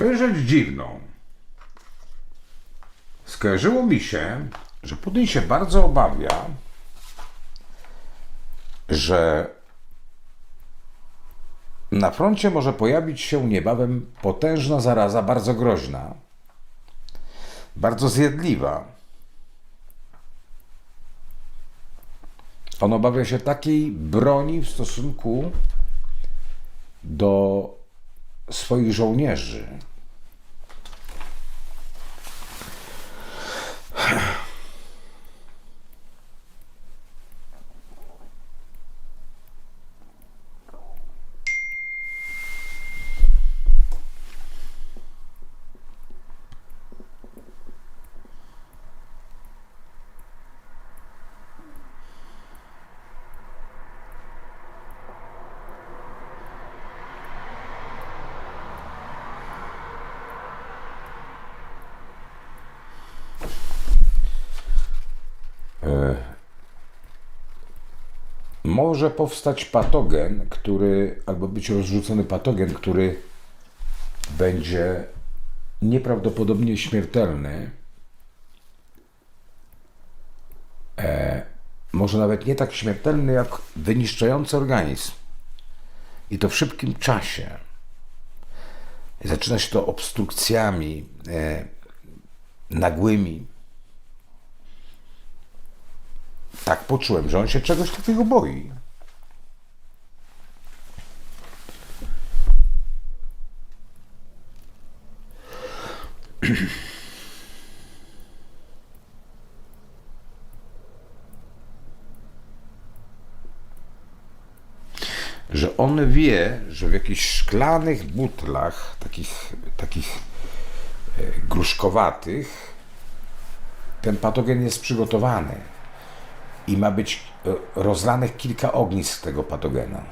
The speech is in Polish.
Powiem rzecz dziwną. Skojarzyło mi się, że Putin się bardzo obawia, że na froncie może pojawić się niebawem potężna zaraza, bardzo groźna, bardzo zjadliwa. On obawia się takiej broni w stosunku do swoich żołnierzy. Może powstać patogen, który, albo być rozrzucony patogen, który będzie nieprawdopodobnie śmiertelny. E, może nawet nie tak śmiertelny, jak wyniszczający organizm. I to w szybkim czasie. Zaczyna się to obstrukcjami e, nagłymi, tak poczułem, że on się czegoś takiego boi. Że on wie, że w jakichś szklanych butlach, takich, takich e, gruszkowatych, ten patogen jest przygotowany i ma być e, rozlanych kilka ognisk tego patogena.